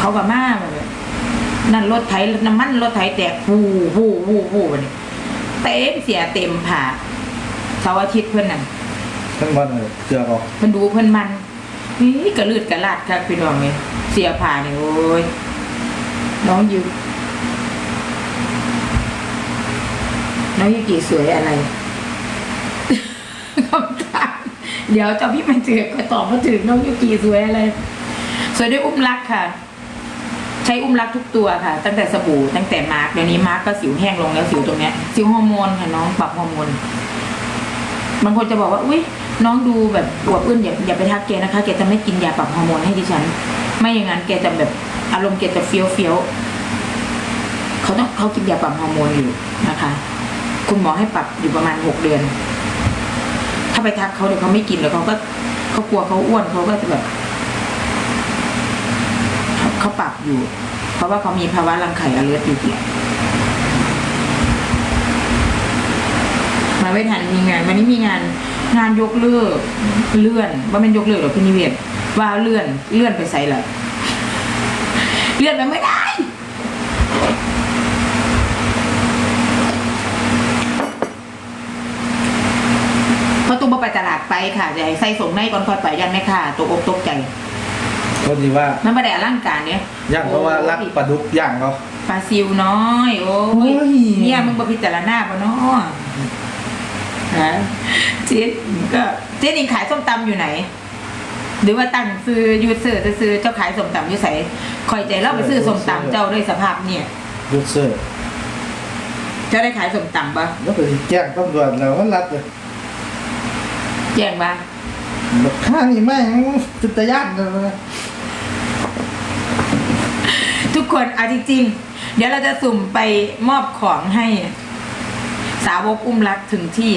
เขาก็มาแบบนั่นรถไถน้ำมันรถไถแตกวูวูวูวูนี่เต็มเสียเต็มผ่าเสาร์อาทิตย์เพื่อนน่ะทั้งวันเลยเจือกออกเพิ่นดูเพิ่นมันนี่กระลืดกระลาดครับพี่น้องเนี่ยเสียผ่าเนี่ยโอ้ยน้องยูน้องยูกี่สวยอะไรคำถามเดี๋ยวเจ้าพี่มันเจือกก็ตอบมาถึงน้องยูกี่สวยอะไรสวยด้วยอุ้มรักค่ะ ใช้อุ้มรักทุกตัวค่ะ ตั้งแต่สบู่ตั้งแต่มาร์กเดี๋ยวนี้มาร์กก็สิวแห้งลงแล้วสิวตรงเนี้ยสิวฮอร์โมนค่ะน้องปรับฮอร์โมนบางคนจะบอกว่าอุ้ยน้องดูแบบอวบอึ้นอย่าอย่าไปทักแกนะคะแกจะไม่กินยาปรับฮอร์โมนให้ดิฉัน ไม่อย่างนั้นแกจะแบบอารมณ์แกจะเฟี้ยวเฟี้ยวเขาต้องเขากินยาปรับฮอร์โมนอยู่นะคะ คุณหมอให้ปรับอยู่ประมาณหกเดือน ถ้าไปทักเขาเดี๋ยวเขาไม่กินเดี๋ยวเขาก็เขากลัวเขาอ้วนเขาก็จะแบบ เขาปรับอยู่ เพราะว่าเขามีภาวะรังไข่อเลือดอยู่เนี่ยมาไม่ทันมีงานวันนี้มีงานงานยกเลิกเลื่อนว่ามันยกเลิกหรอพี่นิเวศว่าเลื่อนเลื่อนไปใส่ละเลื่อนไปไม่ได้พราตุ้มไปตลาดไปค่ะจะให้ใส่ส่งในก่อนคอยไปยันไม่ค่ะตกอกตกใจ ก็ดีว่ามันไม่ได้อลังการเนี่ยย่างเพราะว่ารักปลาดุกย่างเขาปลาซิวน้อย โอ้โอ้ยยเนี่ยมึงบพิจารณาปะเนาะฮะเจ๊ก็เจ๊นิงขายส้มตำอยู่ไหน หรือว่าตั้งซื้อยูเซอร์จะซื้อเจ้าขายส้มตำอยู่ใส่คอยใจเล่าไปซื้อส้มตำเจ้าด้วยสภาพเนี่ยยูเซอร์เจ้าได้ขายส้มตำปะแล้วไปแจ้งตำรวจแล้วก็รัดเลยแจ้งปะแบบข้างนี่แม่งจุดตะยานเลย ทุกคนเอาจริงๆ เดี๋ยวเราจะสุ่มไปมอบของให้ สาวกอุ้มรักถึงที่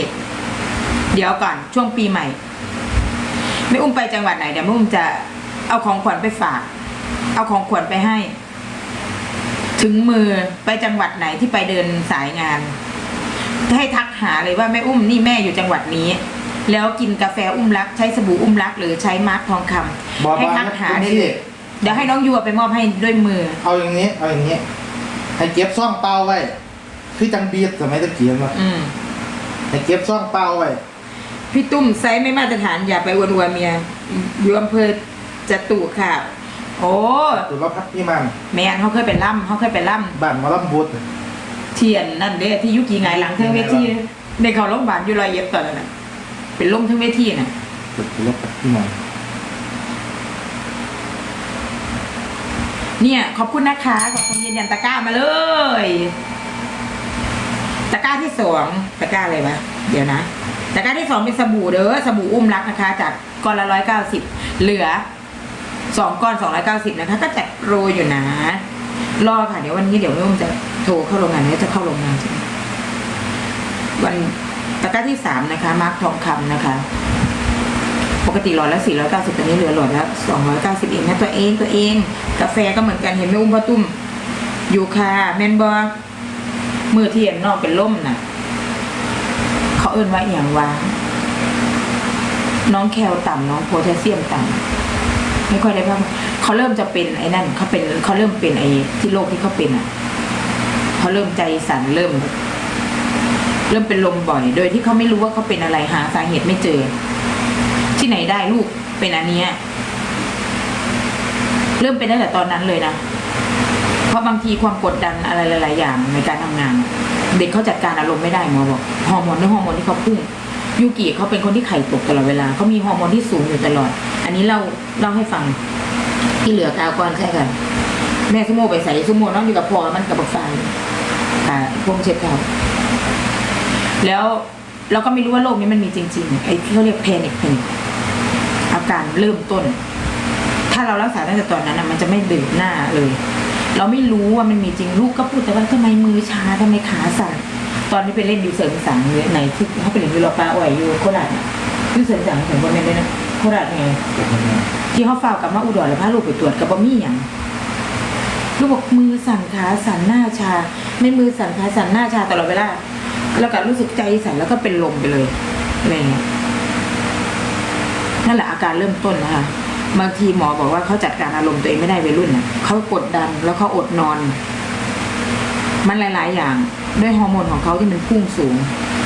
เดี๋ยวก่อนช่วงปีใหม่ ไม่อุ้มไปจังหวัดไหนเดี๋ยวไม่อุ้มจะเอาของขวัญไปฝาก เอาของขวัญไปให้ ถึงมือไปจังหวัดไหนที่ไปเดินสายงานให้ทักหาเลยว่าแม่อุ้มนี่แม่อยู่จังหวัดนี้ แล้วกินกาแฟอุ้มรัก ใช้สบู่อุ้มรัก หรือใช้มาร์คทองคำบอกให้ว่าทักหาได้เลย เดี๋ยวให้น้องยัวไปมอบให้ด้วยมือ เอาอย่างนี้ เอาอย่างนี้ ให้เก็บซ่องเปล่าไว้ คือจังบีดสมัยตะเกียบว่ะอืมให้เก็บซ่องเปล่าไว้ พี่ตุ้มไซส์ไม่มาตรฐานอย่าไปอวดๆเมียอยู่อำเภอจตุค่ะ โอ้ตุลพักพี่มันแมนเขาเคยเป็นล่ำเขาเคยเป็นล่บ้านหมอลำบุตรำเทียนนั่นเด้ที่ยุกีไงายหลังเทั้งเวทีในเขาโรงพยาบาลอยู่รอยเย็บตอนนั้นน่ะเป็นลมทั้งเวทีน่ะตุลพักพี่มัน เนี่ย ขอบคุณนะคะ ขอบคุณยืนยันตะกร้ามาเลย ตะกร้าที่สองตะกร้าอะไรวะเดี๋ยวนะตะกร้าที่สองเป็นสบู่เด้อสบู่อุ้มรักนะคะ จากก้อนละร้อยเก้าสิบเหลือสองก้อนสองร้อยเก้าสิบนะคะ ก็จัดโปรอยู่นะ รอค่ะ เดี๋ยววันนี้เดี๋ยวแม่อุ้มจะโทรเข้าโรงงานเนี่ยจะเข้าโรงงานใช่ไหมวันตะกร้าที่สามนะคะมาร์คทองคำนะคะ กติหลอดละ490ตอนนี้เหลือหลอดละ290เองนะตัวเองตัวเอง กาแฟก็เหมือนกันเห็นไหมอุ้มพ่อตุ้มอยู่ค่ะแมนบอมือเทียนนอกเป็นล่มน่ะ เขาเอิ้นว่าอย่างว่าน้องแคลต่ำน้องโพแทสเซียมต่ำไม่ค่อยได้พักเขาเริ่มจะเป็นไอ้นั่นเขาเป็นเขาเริ่มเป็นไอ้ที่โรคที่เขาเป็นอะเขาเริ่มใจสั่นเริ่ม เริ่มเป็นลมบ่อย โดยที่เขาไม่รู้ว่าเขาเป็นอะไรหาสาเหตุไม่เจอ ที่ไหนได้ลูกเป็นอันเนี้ยเริ่มเป็นตั้งแต่ตอนนั้นเลยนะเพราะบางทีความกดดันอะไรหลาย ๆ อย่างในการทำงาน เด็กเขาจัดการอารมณ์ไม่ได้หมอบอกฮอร์โมนด้วยฮอร์โมนที่เขาพุ่งยูกิเขาเป็นคนที่ไข่ตกตลอดเวลาเขามีฮอร์โมนที่สูงอยู่ตลอด อันนี้เราเล่าให้ฟัง ที่เหลือกาวก้อนใช่กันแม่สมโมไปใส่สมโมน้องอยู่กับพ่อมันกับบักฟางค่ะพวกเช็ดเขาแล้วเราก็ไม่รู้ว่าโรคนี้มันมีจริง ๆ ไอ้ที่เขาเรียกแพนิคแพนิค การเริ่มต้น ถ้าเรารักษาตั้งแต่ตอนนั้นนะมันจะไม่เดือดหน้าเลย เราไม่รู้ว่ามันมีจริงลูกก็พูดแต่ว่าทำไมมือชาทำไมขาสั่นตอนนี้ไปเล่นดิวเสริมสังเนี่ยไหนที่เขาไปเล่นยูโรปาอ่อยอยู่โคราชดิวเสริมสังถึงบนนั้นด้วยนะโคราชไงที่เขาฝากลับมาอุดรแล้วพาลูกไปตรวจกับบะมี่อย่างลูกบอกมือสั่นขาสั่นหน้าชา ไม่มือสั่นขาสั่นหน้าชาตลอดเวลาแล้วก็รู้สึกใจสั่นแล้วก็เป็นลมไปเลยอะไรเงี้ย นั่นแหละอาการเริ่มต้นนะคะบางทีหมอบอกว่าเขาจัดการอารมณ์ตัวเองไม่ได้วัยรุ่นน่ะเขากดดันแล้วเขาอดนอน มันหลาย ๆ อย่างด้วยฮอร์โมนของเขาที่มันพุ่งสูง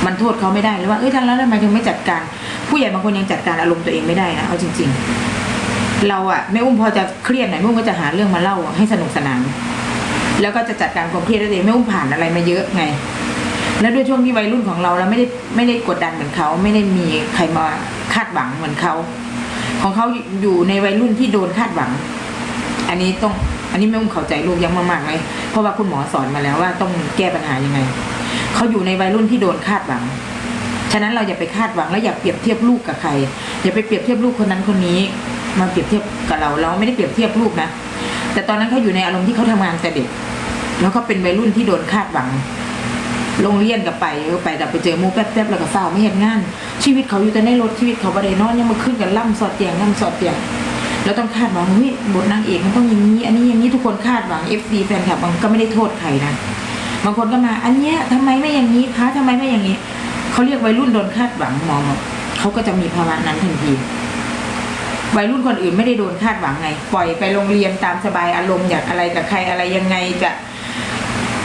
มันโทษเขาไม่ได้เลยว่าเอ้ยจังแล้วทำไมถึงไม่จัดการ ผู้ใหญ่บางคนยังจัดการอารมณ์ตัวเองไม่ได้นะเอาจริง ๆ เราอะแม่อุ้มพอจะเครียดหน่อยแม่อุ้มก็จะหาเรื่องมาเล่าให้สนุกสนานแล้วก็จะจัดการความเครียดด้วยตัวเองแม่อุ้มผ่านอะไรมาเยอะไง แล้วด้วยช่วงที่วัยรุ่นของเราเราไม่ได้ไม่ได้กดดันเหมือนเขาไม่ได้มีใครมาคาดหวังเหมือนเขาของเขาอยู่ในวัยรุ่นที่โดนคาดหวัง อันนี้ต้องอันนี้แม่อุ้มเข้าใจลูกยังมากๆเลยเพราะว่าคุณหมอสอนมาแล้วว่าต้องแก้ปัญหายังไงเขาอยู่ในวัยรุ่นที่โดนคาดหวังฉะนั้นเราอย่าไปคาดหวังและอย่าเปรียบเทียบลูกกับใคร อย่าไปเปรียบเทียบลูกคนนั้นคนนี้มาเปรียบเทียบกับเราเราไม่ได้เปรียบเทียบลูกนะแต่ตอนนั้นเขาอยู่ในอารมณ์ที่เขาทำงานแต่เด็ก แล้วก็เป็นวัยรุ่นที่โดนคาดหวัง โรงเรียนกับไปไปแต่ไปเจอมูแป๊บๆแล้วก็เฝ้าไม่เห็นงาน ชีวิตเขาอยู่แต่ในรถชีวิตเขาบ่ได้นอนยังมาขึ้นกันล่ำสอดเตียงล่ำสอดเตียงแล้วต้องคาดหวังเฮ้ยบทนางเอกมันต้องอย่างนี้อันนี้อย่างนี้ทุกคนคาดหวัง FC แฟนคลับบางก็ไม่ได้โทษใครนะบางคนก็มา อันเนี้ยทำไมไม่อย่างนี้คะทำไมไม่อย่างนี้เขาเรียกวัยรุ่นโดนคาดหวังมองเขาก็จะมีภาวะนั้นทันทีวัยรุ่นคนอื่นไม่ได้โดนคาดหวังไง ปล่อยไปโรงเรียนตามสบายอารมณ์อยากอะไรกับใครอะไรยังไงจะ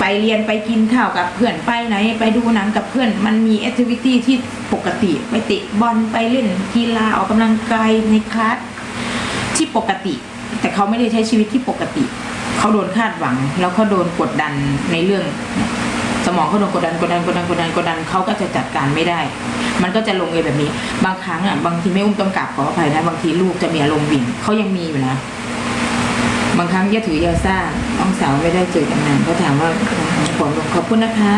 ไปเรียนไปกินข้าวกับเพื่อนไปไหน ไปดูหนังกับเพื่อน มันมีแอคทิวิตี้ที่ปกติไปเตะบอลไปเล่นกีฬาออกกำลังกายในคลาสที่ปกติ แต่เขาไม่ได้ใช้ชีวิตที่ปกติ เขาโดนคาดหวัง แล้วเขาโดนกดดันในเรื่อง สมองเขาโดนกดดันกดดันกดดันกดดันกดดันเขาก็จะจัดการไม่ได้ มันก็จะลงเอยแบบนี้ บางครั้งอะบางทีไม่อุ้มต้องกลับขออภัยนะบางทีลูกจะมีอารมณ์บิ่งเขายังมีอยู่นะ บางครั้งย่าถือยาซ่าน้องสาวไม่ได้เจอกันนานก็ถามว่าผลลงขอบคุณนะคะ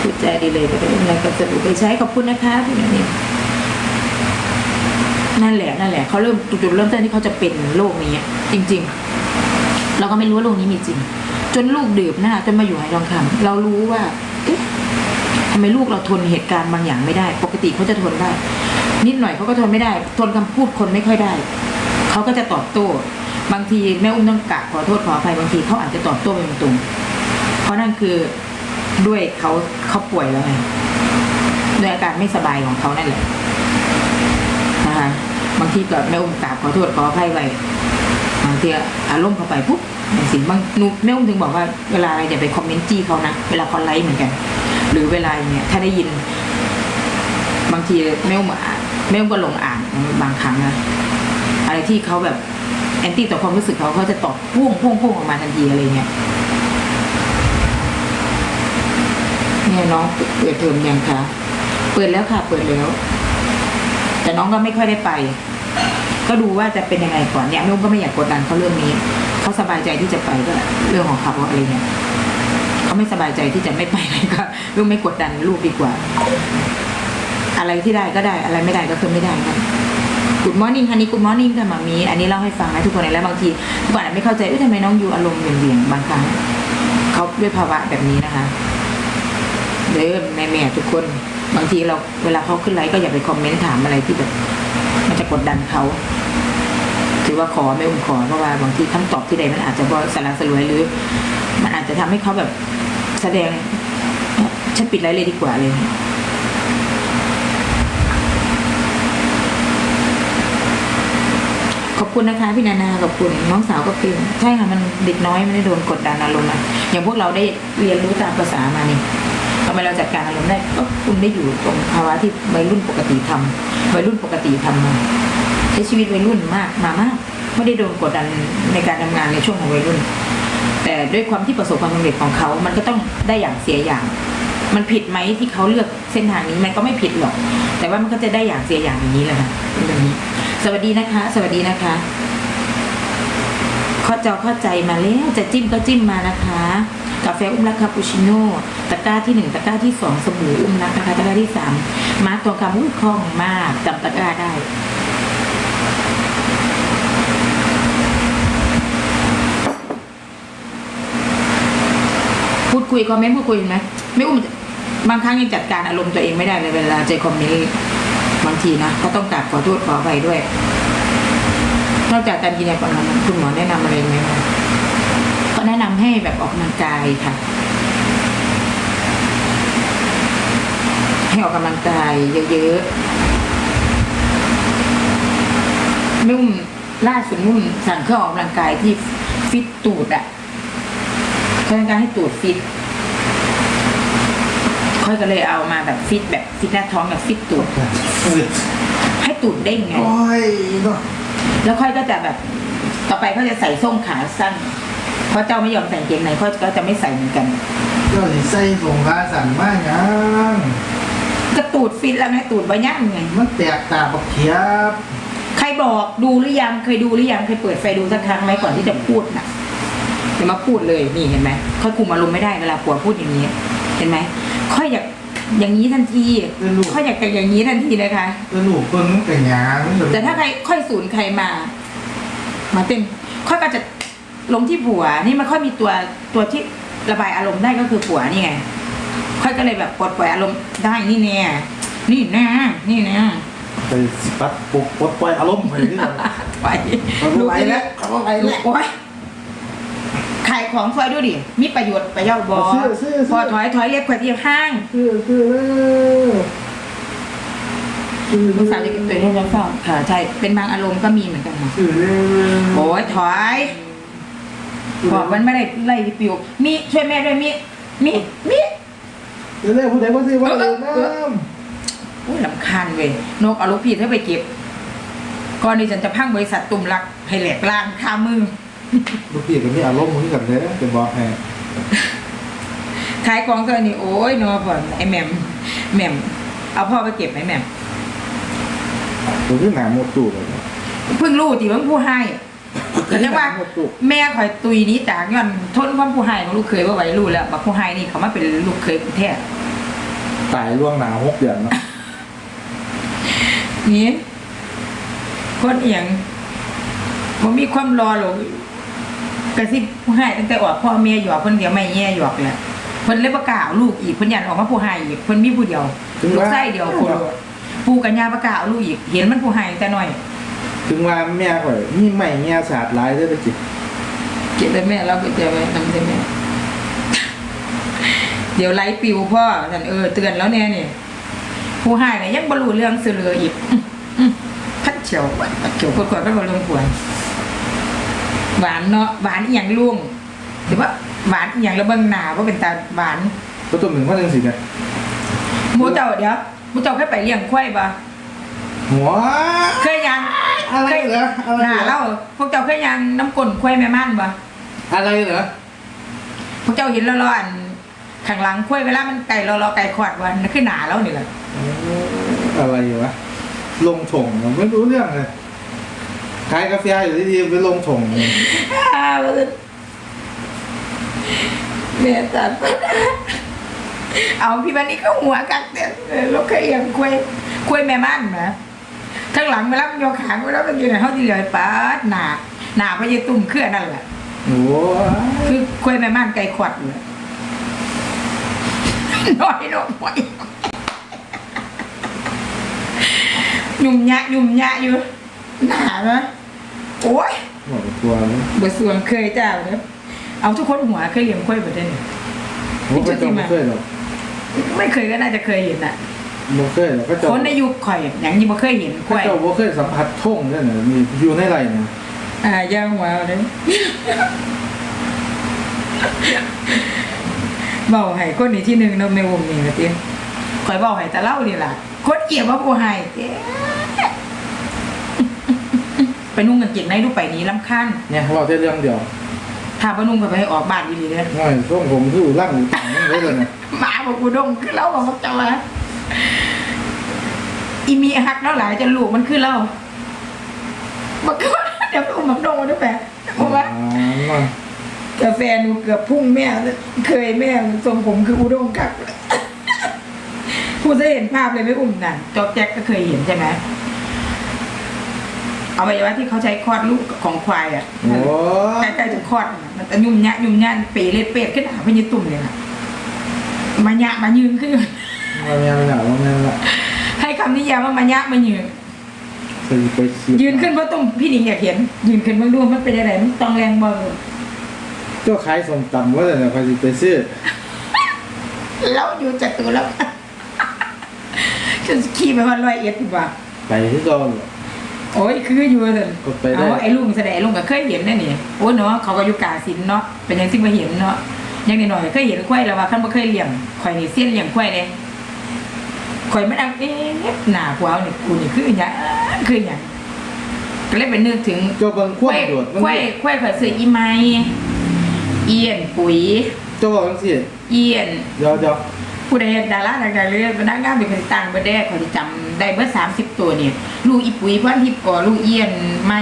พูดใจดีเลยก็ได้อะไรก็จะไปใช้ขอบคุณนะคะพี่นี่นั่นแหละนั่นแหละเขาเริ่มจุดเริ่มต้นที่เขาจะเป็นโรคนี้จริง ๆ เราก็ไม่รู้ว่าโรคนี้มีจริง จนลูกดื่มหน้าจนมาอยู่ไหทองคำเรารู้ว่าทำไมลูกเราทนเหตุการณ์บางอย่างไม่ได้ ปกติเขาจะทนได้ นิดหน่อยเขาก็ทนไม่ได้ ทนคำพูดคนไม่ค่อยได้ เขาก็จะตอบโต้ บางทีแม่อุ้มต้องกราบขอโทษขออภัยบางทีเขาอาจจะตอบโต้ไปตรงๆเพราะนั่นคือด้วยเขาเขาป่วยแล้วไงด้วยอาการไม่สบายของเขานั่นแหละนะคะบางทีก็แม่อุ้มกราบขอโทษขออภัยไปบางทีอารมณ์เข้าไปปุ๊บสิ่งบางนูแม่อุ้มถึงบอกว่าเวลาอะไรอย่าไปคอมเมนต์จี้เขานะเวลาเขาไลฟ์เหมือนกัน หรือเวลาอย่างเงี้ยถ้าได้ยิน บางทีแม่อุ้มอ่แม่อุ้มก็หลงอ่านบางครั้งนะอะไรที่เขาแบบ แอนตี้ต่อความรู้สึกเขาเขาจะตอบพุ่งพุ่งพุ่งออกมาทันทีอะไรเงี้ยเนี่ยน้องเปิดเทอมยังคะเปิดแล้วค่ะ เปิดแล้ว แต่น้องก็ไม่ค่อยได้ไป ก็ดูว่าจะเป็นยังไงก่อนเนี่ยนุ่มก็ไม่อยากกดดันเขาเรื่องนี้เขาสบายใจที่จะไปก็เรื่องของเขาอะไรเงี้ยเขาไม่สบายใจที่จะไม่ไปก็ลูกไม่กดดันลูกดีกว่า อะไรที่ได้ก็ได้ อะไรไม่ได้ก็คือไม่ได้ ครับ Good morning ฮันนี่ Good morning ค่ะมามีอันนี้เล่าให้ฟังนะทุกคนแล้วบางทีทุกคนไม่เข้าใจเอ้ยทำไมน้องอยู่อารมณ์เหวี่ยงๆบางครั้งเขาด้วยภาวะแบบนี้นะคะเด้อแม่ๆทุกคน บางทีเราเวลาเขาขึ้นไลฟ์ก็อย่าไปคอมเมนต์ถามอะไรที่แบบมันจะกดดันเขาถือว่าขอไม่อุ้มขอเพราะว่าบางทีคำตอบที่ใดมันอาจจะบอสาระสลวยหรือ มันอาจจะทำให้เขาแบบแสดงฉันปิดไลฟ์เลยดีกว่าเลย ขอบคุณนะคะพี่นานาขอบคุณน้องสาวก็เป็นใช่ค่ะมันเด็กน้อยไม่ได้โดนกดดันอารมณ์อะอย่างพวกเราได้เรียนรู้ตามภาษามานี่ทำไมเราจัดการอารมณ์ได้ก็คุณได้อยู่ตรงภาวะที่วัยรุ่นปกติทำวัยรุ่นปกติทำมาใช้ชีวิตวัยรุ่นมากมามากไม่ได้โดนกดดันในการทำงานในช่วงของวัยรุ่น แต่ด้วยความที่ประสบความสำเร็จของเขา มันก็ต้องได้อย่างเสียอย่าง มันผิดไหมที่เขาเลือกเส้นทางนี้มันก็ไม่ผิดหรอก แต่ว่ามันก็จะได้อย่างเสียอย่างอย่างนี้แหละค่ะเป็นแบบนี้ สวัสดีนะคะ สวัสดีนะคะข้าใจเข้าใจมาแล้ว จะจิ้มก็จิ้มมานะคะ กาแฟอุ้มรักคาปูชิโน่ตะกร้าที่หนึ่งตะกร้าที่สองสบู่อุ้มรักนะคะตะกร้าที่สามมาร์กตัวคำอุ้ยคล่องมากจำตะกร้าได้พูดคุยคอมเมนต์พูดคุยเห็นไหมไม่อุ้มบางครั้งยังจัดการอารมณ์ตัวเองไม่ได้เลยเวลาเจอคอมเมนต์ ทีนะก็ต้องกราบขอโทษขออภัยด้วย นอกจากการกินยาปนนั้นคุณหมอแนะนำอะไรไหมคะก็แนะนำให้แบบออกกำลังกายค่ะ ให้ออกกำลังกายเยอะๆไม่มล่าสุดนุ่นสั่งเครื่องออกกำลังกายที่ฟิตตูดอะเครื่องออกกำลังกายให้ตูดฟิต ค่อยก็เลยเอามาแบบฟิตแบบฟิตหน้าท้องแบบฟิตตูดให้ตูดเด้งไง โอ้ยเนาะแล้วค่อยก็จะแบบ ต่อไปเขาจะใส่ส้มขาสั้น เพราะเจ้าไม่ยอมใส่กางเกงในค่อยก็จะไม่ใส่เหมือนกัน เจ้าสิใส่ส่งขาสั่นมากยังก็ตูดฟิตแล้วไงตูดบะย่างไง มันแตกตาบักเขียบใครบอกดูหรือยังเคยดูหรือยังเคยเปิดไฟดูสักครั้งไหมก่อนที่จะพูดน่ะเดี๋ยวมาพูดเลยนี่เห็นไหมค่อยคุมอารมณ์ไม่ได้เวลาผัวพูดอย่างนี้ เห็นไหม ค่อยอยากอย่างนี้ทันทีค่อยอยากแต่อย่างนี้ทันทีเลยค่ะแล้วลูกเพิ่นมันก็หยางแต่ถ้าใครค่อยศูนย์ใครมา มาเต็มค่อยก็จะลงที่ผัว นี่มันค่อยมีตัวตัวที่ระบายอารมณ์ได้ก็คือผัวนี่ไง ค่อยก็เลยแบบปลดปล่อยอารมณ์ได้นี่แน่นี่แน่นี่แน่ไปสิปัดปลุกปลดปล่อยอารมณ์ไปที่เราไปเขาบ่ไหวแล้วเขาบ่ไหวแล้ว โอ้ยขายของซอยดูดิ มีประโยชน์ประโยชน์บอซื้อซื้อซื้อ พอถอยถอยเรียบขวดเรียบห้างคือคือคือลูกสาวจะเก็บตัวให้ฉันฟังค่ะใช่ เป็นบางอารมณ์ก็มีเหมือนกันนะคือโอ้ยถอยบอกมันไม่ได้ไล่ปิว มีช่วยแม่ด้วยมีมีมีเดี๋ยวเรียกผู้ใดผู้ซื้อว่าเดินน้โอ้ยลำคาญเว้ยนกเอาลูกพี่เธอไปเก็บ ก่อนที่ฉันจะพังบริษัทตุ่มรักให้แหลกล่างคามือำ ลูกพี่ก็มีอารมณ์เหมือนกันเลยเป็นบอกให้ขายของตัวนี้โอ้ยนอบ่อนไอแหม่มแหม่มเอาพ่อไปเก็บไหมแหม่มตัวที่หนาหมดตู้เลยเพิ่งรู้ตีว่าผู้ให้ก็เรียกว่า หมดตู้แม่คอยตุยหนี้จากย้อนทนความผู้ให้ของลูกเคยว่าไหวรู้แล้วบักผู้ให้นี่เขามาเป็นลูกเคยแท้ตายล่วงหนาหกเดือนเนาะนี่คนเอียงผมมีความรอหรอก กระซิบผู้ให้ตั้งแต่ออกพ่อแม่หยอกเพิ่นเดียวไม่แย่หยอกแหละเพิ่นเลยประกล้าศเอาลูกอีกเพิ่นยันออกมาผู้ให้อีกเพิ่นมีผู้เดียวลูกไส้เดียวคนปูกัญญาประกล้าศเอาลูกอีกเห็นมันผู้ให้แต่น้อยถึงว่าแม่ข่อยมีใหม่เมียศาสตร์หลายเด้อตะกี้เก็บไว้แม่เราก็เจะไว้ทำใช่แม่ เดี๋ยวไลฟ์ปิวพ่อฉันเออเตือนแล้วแน่เนี่ยผู้ให้เนี่ยยังบรรลุเรื่องเสือเหลืออีกอื้ออื้อพัดเฉียวพัดเฉียวกดๆก็บรรลุผวน หวานเนาะหวานอหย่างลุงแต่ว่าหวานอหย่างระเบิงหนาว่าเป็นตาหวานก็ตัวหนึ่งว่าจังสิเนี่ยหมูเจ้าเดี๋ยวหมูเจ้าเคยไปเลี้ยงควายปะหัวเคยยังอะไรเหรออะไรหนาเหรเล่าอพวกเจ้าเคยยังน้ำกลนควายแม่ม่านปะอะไรเหรอพวกเจ้าเห็นแล้วๆอันข้างหลังควายเวลามันไก่รอๆไก่ขวดวันนั่นคือหนาแล้วนี่แหละอะไรวะลงถงผมไม่รู้เรื่องเลย ขายกาแฟอยู่ดีๆไปลงถงอ้าวเมียจัดเอาพี่บันนี่ก็หัวกักเดี๋ยวเราเคยเลี้ยงควายควายแม่ม่านนะข้างหลังเวลามันโยกขางเวลามันอยู่ในห้องที่เหลือป้าดหนาหนาพะยตุ่มเครื่อนั่นแหละโอ้ยคือควายแม่ม่านไก่ขวดเลยน้อยน้อยยุ่มยะยุ่มยะอยู่หนาไหม โอ้ยหมดตัวเลยบทสวงเคยเจ้าเนอะเอาทุกคนหัวเคยเลี้ยงควายแบบนี้ผมก็จะไม่เคยหรอกไม่เคยก็น่าจะเคยเห็นอะบ่เคยหรอกก็จะคนในยุคข่อยอย่างนี้บ่เคยเห็นคก็วายจะบ่เคยสัมผัสท่งด้วยเนี่ยมีอยู่ในไรเนี่ยอ่าย่างหัวเลยเบาให้คนนี้ที่หนึ่งเนาะในวงนี้ก็เตี้ยข่อยเบาให้แต่เล่านี่ล่ะคนเอี่ยมว่าผู้ให้เจ๊ ไปนุ่งกางเกงในดูไปนี้ลำคันเนี่ยเราแค่เรื่องเดียวถ้าบ่นุ่งก็ไปให้ออกบ้านดีๆเลยง่ายช่วงผมคือร่างอยู่ต่างนั่นเลยเนี่ยหมาบอกกูดงคือเล่าบอกว่าจะมาอีมีหักเนาะหลายจะลูกมันคือเล่าบอกว่าเดี๋ยวไปอุ้มมันดงมาด้วยแปะเพราะว่าอ่ากาแฟหนูเกือบพุ่งแม่เคยแม่ทรงผมคืออุด้งกักผู้จะเห็นภาพเลยไม่อุ้มนั่นจอบแจ็คก็เคยเห็นใช่ไหมเอาไปว่าที่เขาใช้คลอดลูกของควายอะโอ้ใกล้ๆจะคลอดน่ะมันจะยุ่มยะยุ่มยะเปรเลดเป็ดขึ้นหาพญตุ่มเลยค่ะมายะมายืนขึ้น มาแม่ไม่หนาวมาแม่ละให้คำนิยามว่ามายะมายืน ไปไปเสีบยืนขึ้นเพราะตุ่มพี่หนิงอยากเห็น ยืนขึ้นเบ้างดูมันเป็นอะไรมันต้องแรงบ่เจ้าขายสมตำว่าแต่เนี่ยใครจะไปซื้อแล้วอยู่จัตุแล้วจนขี่ไปวันร้อยเอ็ดดีกว่าไปที่ก่อนจ โอ้ยคืออยู่เถอะกดไปได้ เอาไอ้ลุงแสดงลุงก็เคยเห็นนั่นนี่โอ้ยเนาะเขาก็อยู่กาสินเนาะเป็นหยังสิมาเห็นเนาะอยังนิดหน่อยเคยเห็นควายแล้วว่าคันบ่เคยเลี้ยงข่อยนี่เสี้ยนเลี้ยงควายเด้ข่อยไม่ดังเอ๊ะหน้ากูเอานี่กูนี่คือหยังคือหยังก็เลยไปนึกถึง เจ้าเบิ่งควายโดดมันควายควายข่อยซื้ออีไม้เอียนปุ๋ยเจ้าบอกจังซี่เอียนเดี๋ยวเดี๋ยว ผู้ใดดาราดังๆเลยพนักงานเป็นคนต่างประเทศเขาจะจำได้เมื่อสามสิบตัวเนี่ยลูกอีปุ๋ยพันทิพย์ก่อลูกเอียนไม่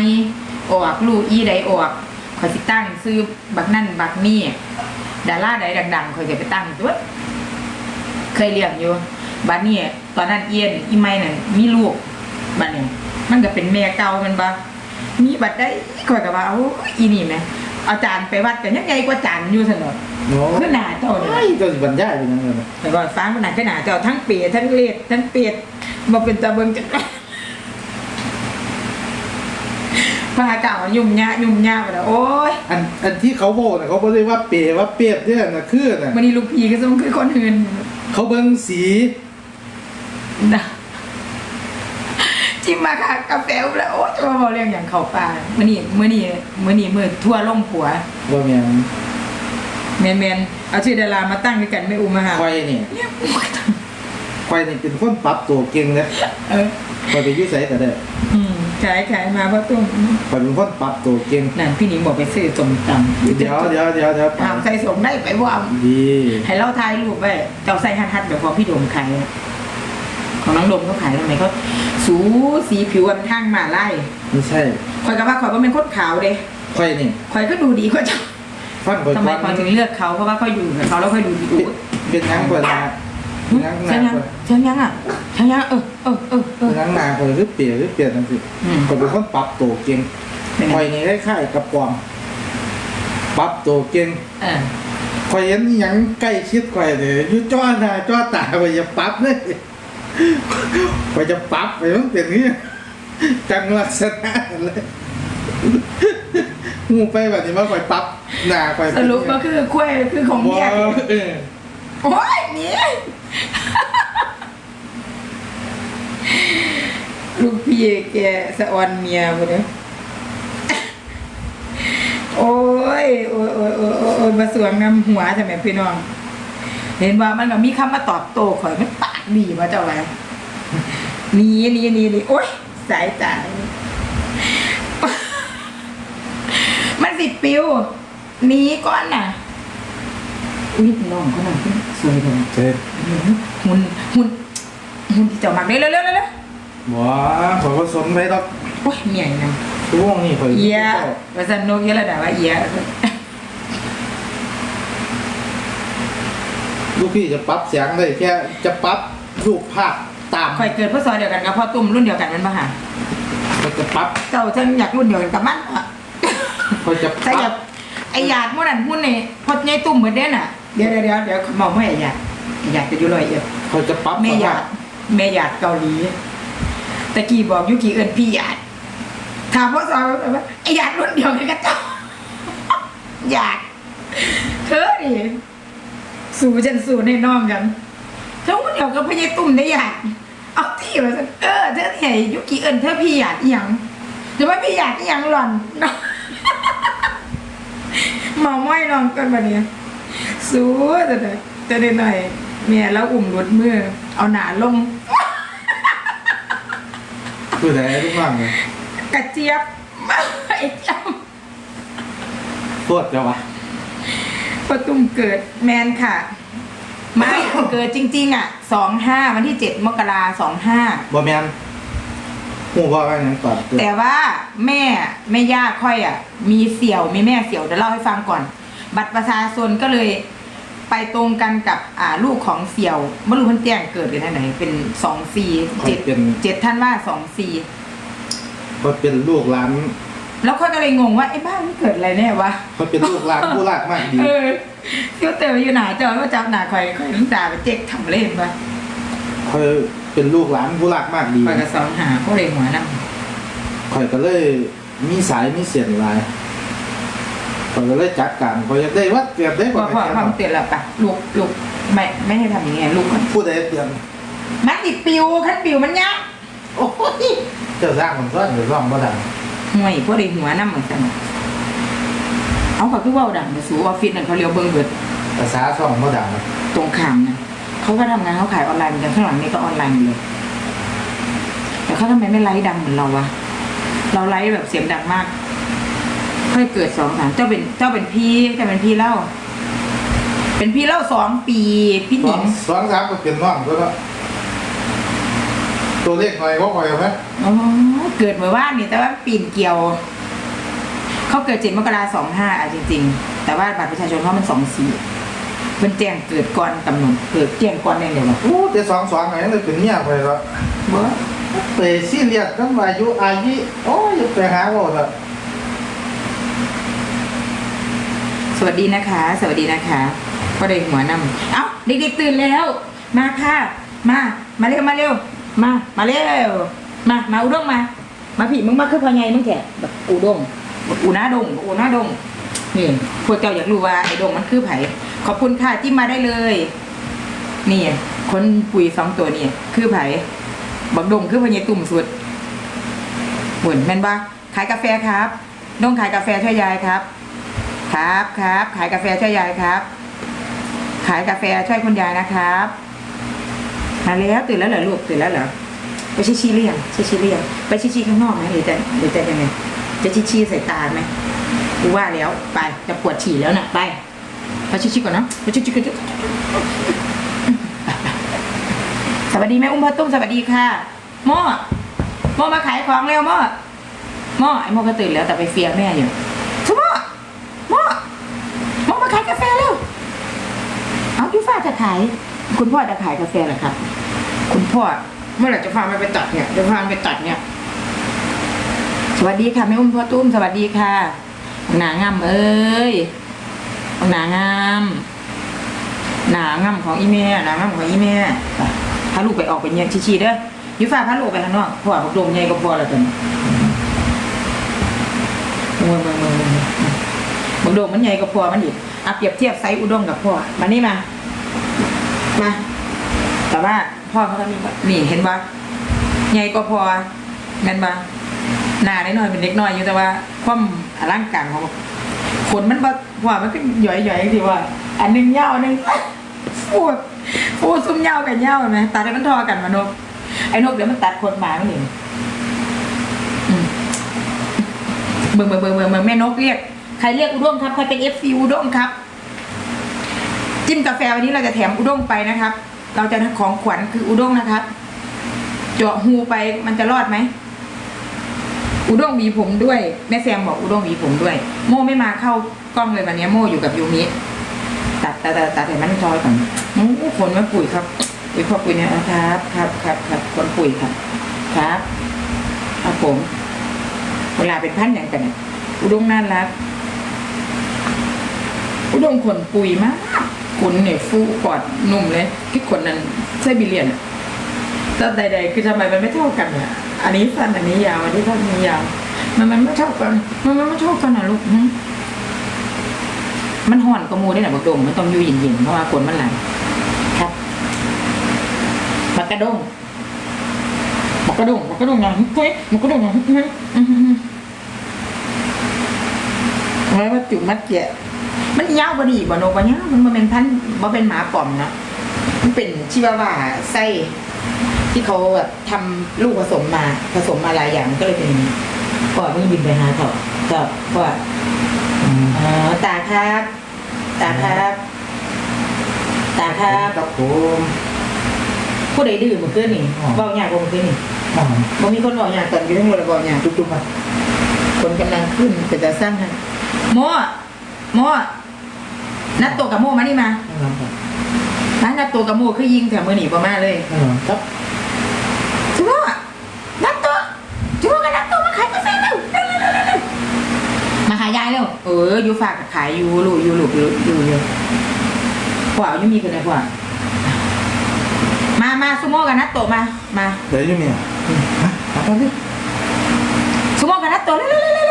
ออกลูกอีใดออกเขาสิตั้งซื้อบักนั่นบักนี่ดาราใดดังๆเขาจะไปตั้งตัวเคยเลี้ยงอยู่บัดนี้ตอนนั้นเอียนอีไม่น่ะมีลูกบัดนี้มันก็เป็นแม่เก่ามันบ่มีบัดได้ขอยก็ว่าเอาอีนี่แหม เอาจานไปวัดกันยังไงกว่าจานอยู่สนอโน้คือหน้าเจ้าเนี่ยไอ้เจ้าสิบรรยายเป็นยังไงนะแต่ว่าฟ้ามันหนักขนาดเจ้าทั้งเปียทั้งเลียดทั้งเปียดมาเป็นตะเบิงจังพาเก่ายุ่มยะยุ่มยะไปแล้วโอ้ยอันอันที่เขาบอกน่ะเขาบ่ได้ว่าเปรว่าเปรียบเนี่ยน่ะคือน่ะวันนี้ลูกพีก็ต้องคือคนอื่นเขาเบิ่งสีนะ จิ้มมาค่ะกาแฟอุบแล้วโอ้ยจะมาบอกเรื่องอย่างเขาป่ามื่อนี้มื่อนี้มื่อนี้มื่อทั่วล่มผัวว่าแม่นแมนแมนเอาชื่อดารามาตั้งด้วยกันไม่อุ้มมาหาควายนี่เนี่ยควายนี่เป็นคนปรับตัวเก่งเลยเออควายไปอยุ่ไสก็ได้อืมขายขายมาเพราะตุ้มควายเป็นคนปรับตัวเก่งนั่นพี่หนิงบอกไปซื้อสมตำเดี๋ยวเดี๋ยวเดี๋ยวเดี๋ยวถามใส่สมได้ไปว่าดีให้เราถ่ายรูปไว้เจ้าใส่ฮัทฮัทแบบของพี่โดมขายอะ ของน้องโดมเขาขายทำไมเขาสูสีผิวกันทางหมาไล่ไม่ใช่คอยกับว่าคอยว่าเป็นคนขาวเด้ควายนี่คอยก็ดูดีกว่าเจ้าฟันควายทำไมก่อนคอยถึงเลือกเขาเพราะว่าเขาอยู่กับเขาแล้วคอยดูดีเป็นอุ๊ยเป็นหยังกว่านาหนังหเชียนางยังกว่าเชียงยังอะเชียงยังเออเออเออเออหนังหนาควายคือเปรียคือเปรียจังซี่อืมควายเป็นคนปรับตัวเก่งเป็นคไงอยนี่คล้ายๆกับปอมปรับตัวเก่งเออคอยเห็นอิหยังใกล้ชิดคอยเลยอยู่จ้อหน้าจ้อตาคอยจะปรับเลย คอยจะปรับไปมันเป็นอย่างนี้จังลักษณะเลยงูไปแบบนี้ว่าคอยปรับหน้าคอยสรุปก็คือคุ้ยคือของว้เมียเออโอ้ยหนี่ลูกพี่แกสะออนเมียหมดเลยโอ้ยโอ้ยโอ้ยโอ้ยโอ้ยโอ้ยมาสวงน้ำหัวใช่ไหมพี่น้อง เห็นว่ามันก็มีคำมาตอบโต้ข่อยมันปา กดีมาเจ้าอะไรหนีหนีหนีหนีโอ้ยสายตามันสิปิวหนีก่อนน่ะอุ้ยน้องเขาหน่อยสวยเลยเจ็บหุ่นหุ่นหุ่นที่เจ้ามักได้เร็วเร็วเร็วเร็วว้าขอยผสมไปดอกโอ้ยเมียนะช่วงนี้คอยเอียว่าสันนกเยอะระดับว่าเอียลูกพี่จะปรับเสียงได้แค่จะปรับ รูปภาพตามคอยเกิดพ่อซอยเดียวกันกับพ่อตุ้มรุ่นเดียวกันมันปะฮะก็จะปรับเจ้าฉันอยากรุ่นเดียวกันกับมันอะคอยจะปใช่รัแบบบไอหยาดมื่อนั้นหุ้นนี่พอใหญ่ตุ่มเหมือนเด่นอะเดี๋ยวเดี๋ยวเดี๋ยวเดี๋ยวเมาไม่ไอหยาดไอหยาดจะอยู่ลอยเอ็ดคอยจะปรับแม่หยาดแม่หยาดเกาหลีตะกี้บอกยุกี้เอิญพี่หยาดถามพ่อสาวว่าไอหยาดรุ่นเดียวกันกับเจ้า หยาดเธอดิสู่ฉันสู่ในน้องกัน เจ้าคนเดียวกับพี่ใหญ่ตุ่มได้หยาดเอาที่มาสิเออเธอเห็นยุกี้เอิญเธอพี่หยาดอีหยังจะว่าพี่หยาดอีหยังหล่อนเนาะเมาไม่นอนกันวันนี้สู้จะได้จะได้หน่อยเมียแล้วอุ่มรถมือ เอาหนาลงคือไหนลูกน้องเนี่ยกระเจี๊ยบไอ้จ้ปวดจะวะำประตุ้มเกิดแมนค่ะ ไม่ เกิดจริง ๆ อะสองห้าวันที่เจ็ดมกราสองห้าบ่แมนหูว่าไงนั่นก่อนเกิดแต่ว่าแม่แม่ย่าค่อยอะ มีเสี่ยวมีแม่เสี่ยวเดี๋ยวเล่าให้ฟังก่อน บัตรประชาชนก็เลยไปตรงกันกับอ่าลูกของเสี่ยวไม่รู้เพิ่นแจ้งเกิดเป็นที่ไหน เป็นสองสี่เจ็ดเจ็ดท่านว่าสองสี่เขาเป็นลูกหลานแล้วค่อยก็เลยงงว่าไอ้บ้านมันเกิดอะไรแน่วะเขาเป็นลูกหลานผู้รักมากดี เออ ฟิวเตอร์อยู่หนาจอว่าจับหนาคอยคอยน้ำตาไปเจ๊กทำเล่นปะเขาเป็นลูกหลานผู้รักมากดีคอยกระสองหาพวกเรงหัวนั่งข่อยก็เลยมีสายมีเสียนหลายข่อยก็เลยจัดการข่อยอยากได้วัดเปรียบได้พกอว่าพอพอมันเตือนแล้วปะลูกลูกไม่ไม่ให้ทำอย่างเงี้ยลูกก่อนผู้ใดเปรียบมันติดปิวขั้นปิวมันยักโอ้ยเจ้าสร้างมันซ้อนหรือร้องบ่ดังห่วยพวกได้หัวน้ำเหมือนกัน เอาเขาคือเว่าดังแต่สูออฟฟิศนั่นเขาเรียกเบิ้งเบิดภาษาช่องบ่ดังตรงข้ามนะเขาก็ทำงานเขาขายออนไลน์เหมือนกันข้างหลังนี่ก็ออนไลน์หมดเลย แต่เขาทำไมไม่ไลฟ์ดังเหมือนเราวะเราไลฟ์แบบเสียงดังมาก ค่อยเกิดสองสามเจ้าเป็นเจ้าเป็นพี่เจ้าเป็นพี่เล่า เป็นพี่เล่าสองปีพี่หสอนิงงสองสามก็เป็นน้องก็แล้วตัวเลขหน่อยก็คอยไหมอ๋อเกิดเมื่อวานนี่แต่ว่าปีนเกี่ยว เขาเกิดเจ็ดมกราสองห้าอะจริง ๆ แต่ว่าบัตรประชาชนเขามันสองสี่มันแจ้งเกิดก่อนกำหนดเกิดแจ้งก่อนได้เลยวะโอ้แต่สองสองไงเลยเป็นเมียไปแล้วเบ้อไปซีเรียสน้ำอายุอายุโอ้ยไปหาโอ้ละสวัสดีนะคะ สวัสดีนะคะ ก็ได้หัวนำเอ้าเด็กๆตื่นแล้ว มาค่ะ มา มาเร็วมาเร็ว มา มาเร็ว มา มาอุด้งมา มาพี่มึงมาคือพอไงมึงแกแบบอุด้งแบบอูหน้าดงอูหน้าดงนี่พวกเจ้าอยากรู้ว่าไอ้ดงมันคือไผขอบคุณค่ะที่มาได้เลย นี่คนปุ๋ยสองตัวนี่คือไผบักดงคือพอไงตุ่มสุดเหมือนแม่นปะขายกาแฟครับดงขายกาแฟช่วยยายครับ ครับครับ ขายกาแฟช่วยยายครับ ขายกาแฟช่วยคุณยายนะครับมาแล้วตื่นแล้วเหรอลูกตื่นแล้วเหรอไปชี้ชี้เรียงชี้ชี้เรียงไปชี้ชี้ข้างนอกไหมหรือจะหรือจะยังไง จะชี้ชี้ใส่ตาไหมกูว่าแล้วไปจะปวดฉี่แล้วน่ะไปไปชี้ชี้ก่อนนะไปชี้ชี้ก่อนสวัสดีแม่อุ้มพ่อตุ้มสวัสดีค่ะหม้อหม้อมาขายของเร็วหม้อหม้อไอ้หม้อก็ตื่นแล้วแต่ไปเฟียแม่อยู่ทุกหม้อหม้อหม้อมาขายกาแฟเร็วเอาพี่ฟ้าจะขายคุณพ่อจะขายกาแฟเหรอครับ คุณพ่อเมื่อไหร่จะพามันไปตัดเนี่ยจะพาไปตัดเนี่ย วัสดีค่ะแม่อุ้มพ่อตุ้มสวัสดีค่ะหนางามเอ้ยหนางามหนางามของอีเม่หนางามของอีเม่พาลูกไปออกไปเนี่ยชี้ๆเด้อยูฟ้าพาลูกไปข้างนอกพ่อบอกโดมใหญ่ก็พอแล้วกันมือมือมือมือมือบักโดงมันใหญ่กับพ่อมันอีกอะเปรียบเทียบไซส์อุด้งกับพ่อมานี่มามาแต่ว่าพ่อเขาก็มีนี่เห็นปะใหญ่กว่าพ่อแม่นปะ หน้าได้หน่อยเป็นเล็กน้อยอยู่แต่ว่า ความอลังการของขนมันบ่พ่อมันก็หย่อยๆที่ว่า อันหนึงยาวอันหนึงฟูดฟูดซุ่มยาวกับยาวเห็นไหมตัดให้มันทอกันมานกไอ้นกเดี๋ยวมันตัดขนหมาไมันเองอืมเบิ่งเบิ่งเบิ่งเบิ่งเบิ่งแม่นกเรียกใครเรียกอุด้งครับใครเป็นเอฟซีอุด้งครับ จิ้มกาแฟวันนี้เราจะแถมอุด้งไปนะครับ เราจะของขวัญคืออุด้งนะครับเจาะหูไปมันจะรอดไหม อุด้งหวีผมด้วย แม่แซมบอกอุด้งหวีผมด้วย โม่ไม่มาเข้ากล้องเลยวันนี้โม่อยู่กับยูมิตัดตัดตัดตัดให้มันจอยก่อนโอ้ขนมาปุ๋ยครับปุ๋ยพอปุ๋ยเนี่ยครับ ครับครับครับคนปุ๋ยครับ ครับครับผม เวลาเป็นพันอย่างกันอุด้งน่ารักอุด้งขนปุยมากขนเนี่ยฟูกอดนุ่มเลยที่ขนนั้นไซบีเรียนแต่ใด ๆ คือทำไมมันไม่เท่ากันอะ อันนี้สั้นอันนี้ยาวอันนี้สั้นอันนี้ยาว มันมันไม่เท่ากัน มันมันไม่เท่ากันนะลูกหึมันห่อนกระมูได้หน่ะบักดงมันต้องอยู่เย็นๆเพราะว่าขนมันหลครับบักกระดงบักกระดงบักกระดงอย่างเฮ้ยบักกระดงอย่างเฮ้ยอื้อหือไว้ว่าจุดมัดแกะมันยาวกว่านี้บ่โนบ่ยาวมันบ่เป็นพันบ่เป็นหมาปอมเนาะมันเป็นชิวาว่าไส้ ที่เขาแบบทำลูกผสมมาผสมมาหลายอย่างก็เลยเป็นอย่างนี้ก่อนมึงบินไปหาเถอะเถอะว่าอ๋อตาครับตาครับตาครับครับผมผู้ใดดื้อมันขึ้นนี่เบาหยากกว่ามันขึ้นนี่อ่าบ่มีคนเบาหยากตอนอยู่ทั้งหมดเลยเบาหยากจุ๊บๆมาคนกำลังขึ้นเป็นแต่สร้างฮะโมโมนัดตัวกับโมมานี่มาครับร้านนัดตัวกับโมคือยิงแถวมือหนีประมาณเลยอ่าครับ จุ๊บนัดตัวจุ๊บกันนัดตัวมาขายกาแฟเร็วเร็วเร็วเร็วเร็วมาหายาย เร็วเอออยู่ฝากกับขายอยู่ลูกอยู่ลูกอยู่อยู่อยู่ขวาอยู่มีคนไหนขวามามาซูโม่กันนัดตัวมามาเดี๋ยวอยู่เนี่ยซูโม่กันนัดตัวเร็วเร็วเร็วเร็ว